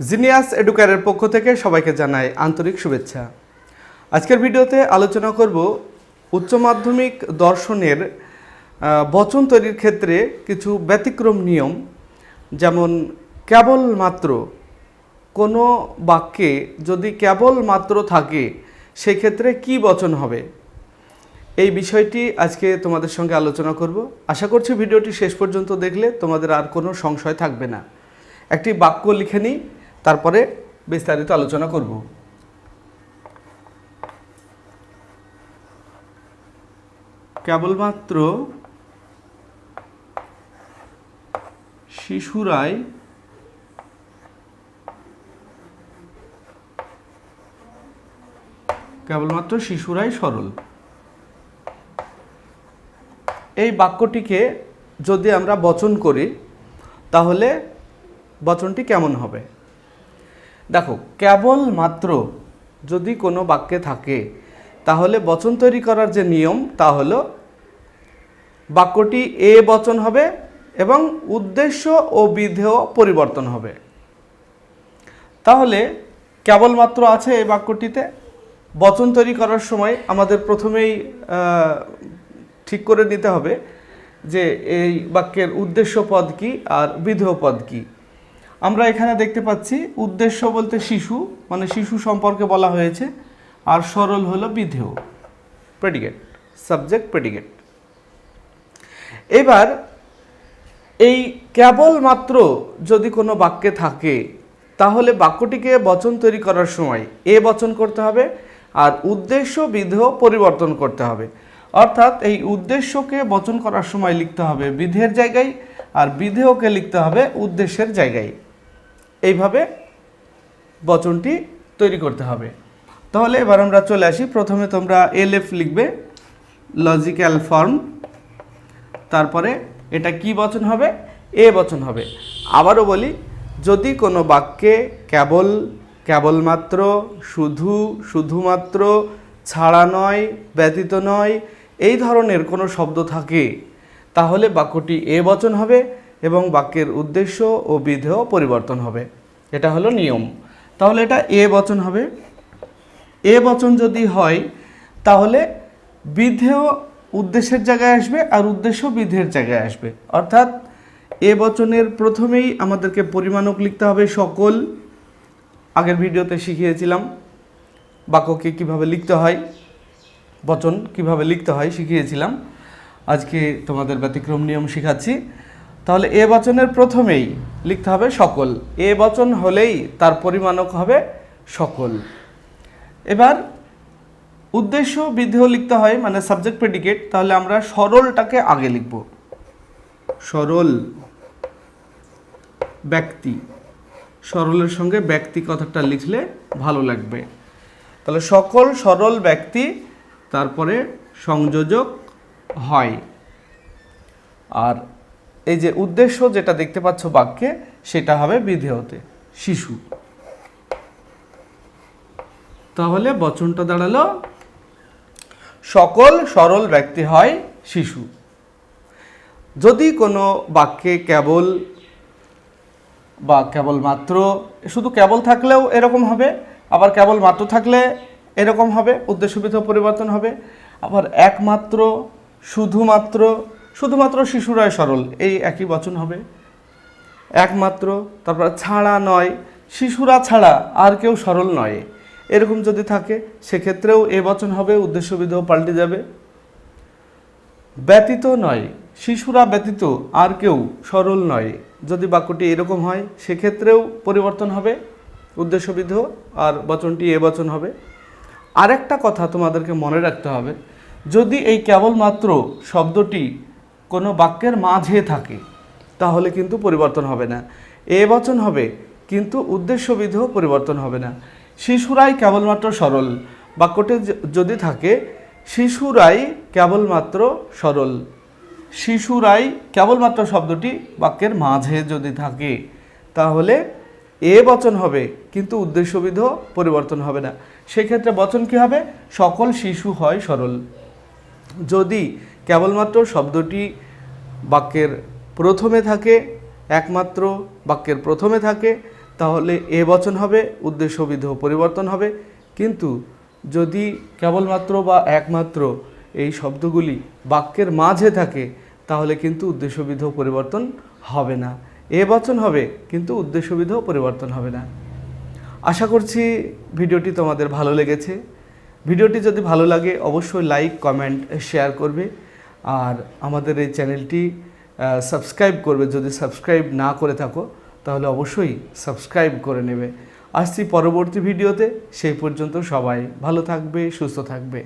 Genius এডুকারের পক্ষ থেকে সবাইকে জানাই আন্তরিক শুভেচ্ছা। আজকের ভিডিওতে আলোচনা করব উচ্চ মাধ্যমিক দর্শনের বচন তৈরির ক্ষেত্রে কিছু ব্যতিক্রম নিয়ম, যেমন কেবলমাত্র কোনো বাক্যে যদি কেবলমাত্র থাকে, সেক্ষেত্রে কি বচন হবে? এই বিষয়টি আজকে তোমাদের সঙ্গে আলোচনা করব। আশা করছি ভিডিওটি শেষ পর্যন্ত দেখলে তোমাদের আর কোনো সংশয় থাকবে না। একটি বাক্য লিখে নিই। তারপরে বিস্তারিত আলোচনা করব। কেবলমাত্র শিশুরাই কেবলমাত্র শিশুরাই সরল। এই বাক্যটিকে যদি আমরা বচন করি, তাহলে বচনটি কেমন হবে? দেখো, কেবলমাত্র যদি কোনো বাক্যে থাকে, তাহলে বচন তৈরি করার যে নিয়ম, তা হলো বাক্যটি এ বচন হবে এবং উদ্দেশ্য ও বিধেয় পরিবর্তন হবে। তাহলে কেবলমাত্র আছে এই বাক্যটিতে? বচন তৈরি করার সময় আমাদের প্রথমেই ঠিক করে নিতে হবে যে এই বাক্যের উদ্দেশ্য পদ কি আর বিধেয় পদ কি। আমরা এখানে দেখতে পাচ্ছি উদ্দেশ্য বলতে শিশু মানে শিশু সম্পর্কে বলা হয়েছে আর সরল হলো বিধেয়। প্রেডিকেট সাবজেক্ট প্রেডিকেট এবার এই কেবলমাত্র যদি কোনো বাক্যে থাকে তাহলে বাক্যটিকে বচন তৈরি করার সময় এ বচন করতে হবে আর উদ্দেশ্য বিধেয় পরিবর্তন করতে হবে। অর্থাৎ এই উদ্দেশ্যকে বচন করার সময় লিখতে হবে বিধের জায়গায় আর বিধেয়কে লিখতে হবে উদ্দেশ্যের জায়গায়। এইভাবে বচনটি তৈরি করতে হবে। তাহলে এবার আমরা চলে আসি। প্রথমে তোমরা এলএফ লিখবে লজিক্যাল ফর্ম তারপরে এটা কি বচন হবে? এ বচন হবে। আবারও বলি, যদি কোনো বাক্যে কেবল, কেবলমাত্র, শুধু, শুধুমাত্র, ছাড়া নয়, ব্যতীত নয়, এই ধরনের কোনো শব্দ থাকে, তাহলে বাক্যটি এ বচন হবে। এবং বাক্যের উদ্দেশ্য ও বিধেয় পরিবর্তন হবে। এটা হলো নিয়ম। তাহলে এটা এ বচন হবে। এ বচন যদি হয়, তাহলে বিধেয় উদ্দেশ্যের জায়গায় আসবে আর উদ্দেশ্য বিধের জায়গায় আসবে। অর্থাৎ এ বচনের প্রথমেই আমাদেরকে পরিমাণক লিখতে হবে সকল। আগের ভিডিওতে শিখিয়েছিলাম বাক্যকে কীভাবে লিখতে হয়, বচন কীভাবে লিখতে হয় শিখিয়েছিলাম। আজকে তোমাদের ব্যতিক্রম নিয়ম শেখাচ্ছি। তাহলে এ বচনের প্রথমেই লিখতে হবে সকল। এ বচন হলেই তার পরিমাণক হবে সকল। এবার উদ্দেশ্য বিধেয় লিখতে হয় মানে সাবজেক্ট প্রেডিকেট তাহলে আমরা সরলটাকে আগে লিখব। সরল ব্যক্তি। সরলের সঙ্গে ব্যক্তি কথাটা লিখলে ভালো লাগবে। তাহলে সকল সরল ব্যক্তি, তারপরে সংযোজক হয়। আর এই যে উদ্দেশ্য যেটা দেখতে পাচ্ছ বাক্যে, সেটা হবে বিধেয়তে, শিশু। তাহলে বচনটা দাঁড়াল, সকল সরল ব্যক্তি হয় শিশু। যদি কোনো বাক্যে কেবল বা কেবলমাত্র, শুধু কেবল থাকলেও এরকম হবে, আবার কেবল মাত্র থাকলে এরকম হবে, উদ্দেশ্যবিধ পরিবর্তন হবে, আবার একমাত্র, শুধুমাত্র শুধুমাত্র শিশুরাই সরল, এই একই বচন হবে। একমাত্র, তারপর ছাড়া নয়, শিশুরা ছাড়া আর কেউ সরল নয়। এরকম যদি থাকে, সেক্ষেত্রেও এ বচন হবে উদ্দেশ্যবিধ পাল্টে যাবে। ব্যতীত নয়, শিশুরা ব্যতীত আর কেউ সরল নয়। যদি বাক্যটি এরকম হয়, সেক্ষেত্রেও পরিবর্তন হবে উদ্দেশ্যবিধ আর বচনটি এ বচন হবে। আরেকটা কথা তোমাদেরকে মনে রাখতে হবে, যদি এই কেবলমাত্র শব্দটি কোনো বাক্যের মাঝে থাকে, তাহলে কিন্তু পরিবর্তন হবে না। এ বচন হবে, কিন্তু উদ্দেশ্যবিধ পরিবর্তন হবে না। শিশুরাই কেবলমাত্র সরল। বাক্যটি যদি থাকে, শিশুরাই কেবলমাত্র সরল। শিশুরাই কেবলমাত্র শব্দটি বাক্যের মাঝে যদি থাকে, তাহলে এ বচন হবে, কিন্তু উদ্দেশ্যবিধ পরিবর্তন হবে না। সেক্ষেত্রে বচন কি হবে? সকল শিশু হয় সরল। যদি কেবলমাত্র শব্দটি বাক্যের প্রথমে থাকে, একমাত্র বাক্যের প্রথমে থাকে, তাহলে এ বচন হবে উদ্দেশ্য বিধেয় পরিবর্তন হবে। কিন্তু যদি কেবলমাত্র বা একমাত্র এই শব্দগুলি বাক্যের মাঝে থাকে, তাহলে কিন্তু উদ্দেশ্য বিধেয় পরিবর্তন হবে না। এ বচন হবে, কিন্তু উদ্দেশ্য বিধেয় পরিবর্তন হবে না। আশা করছি ভিডিওটি তোমাদের ভালো লেগেছে। ভিডিওটি যদি ভালো লাগে, অবশ্যই লাইক, কমেন্ট, শেয়ার করবে। আর আমাদের এই চ্যানেলটি সাবস্ক্রাইব করবে। যদি সাবস্ক্রাইব না করে থাকো, তাহলে অবশ্যই সাবস্ক্রাইব করে নেবে। আসছি পরবর্তী ভিডিওতে সেই পর্যন্ত সবাই ভালো থাকবে, সুস্থ থাকবে।